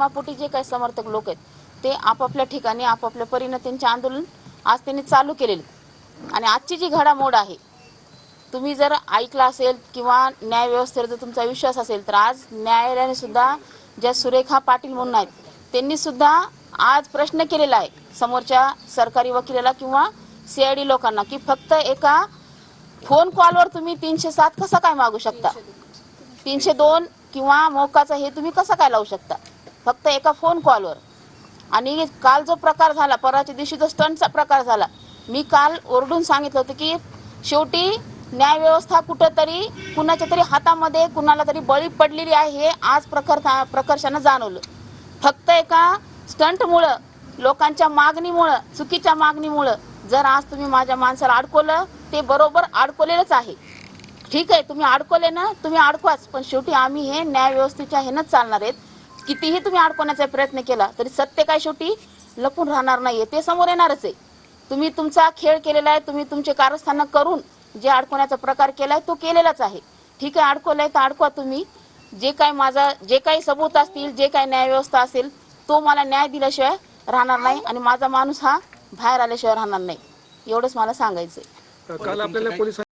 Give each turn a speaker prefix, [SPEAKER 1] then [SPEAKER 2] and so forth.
[SPEAKER 1] धर्मापोटी जे काही समर्थक लोक आहेत ते आपापल्या ठिकाणी आपापल्या परीनं त्यांचे आंदोलन आज त्यांनी चालू केलेले आणि आजची जी घडामोड आहे तुम्ही जर ऐकलं असेल किंवा न्याय व्यवस्थेवर जर तुमचा विश्वास असेल तर आज न्यायालयाने सुद्धा ज्या सुरेखा पाटील म्हणून आहेत त्यांनी सुद्धा आज प्रश्न केलेला आहे समोरच्या सरकारी वकिलाला किंवा सीआयडी लोकांना की फक्त एका फोन कॉलवर तुम्ही तीनशे सात कसा काय मागू शकता? तीनशे दोन किंवा मोकाचा हे तुम्ही कसं काय लावू शकता? फक्त एका फोन कॉलवर आणि काल जो प्रकार झाला परवाच्या दिवशी जो स्टंटचा प्रकार झाला मी काल ओरडून सांगितलं होतं की शेवटी न्यायव्यवस्था कुठंतरी कुणाच्या तरी हातामध्ये कुणाला तरी बळी पडलेली आहे हे आज प्रखर प्रकर्षानं जाणवलं. फक्त एका स्टंटमुळं लोकांच्या मागणीमुळं चुकीच्या मागणीमुळं जर आज तुम्ही माझ्या माणसाला अडकवलं ते बरोबर अडकवलेलंच आहे. ठीक आहे तुम्ही अडकवले ना तुम्ही अडकवाच पण शेवटी आम्ही हे न्यायव्यवस्थेच्या ह्यानंच चालणार आहेत. कितीही तुम्ही अडकवण्याचा प्रयत्न केला तरी सत्य काय शेवटी? लपून राहणार नाहीये. ते समोर येणारच आहे. तुम्ही तुमचा खेळ केलेला आहे तुम्ही तुमचे कारस्थानं करून जे अडकवण्याचा प्रकार केलाय तो केलेलाच आहे. ठीक आहे अडकवलाय तर अडकवा तुम्ही. जे काय माझा जे काही सबूत असतील जे काही न्याय व्यवस्था असेल तो मला न्याय दिल्याशिवाय राहणार नाही आणि माझा माणूस हा बाहेर आल्याशिवाय राहणार नाही. एवढंच मला सांगायचंय.
[SPEAKER 2] काल आपल्याला पोलिसांनी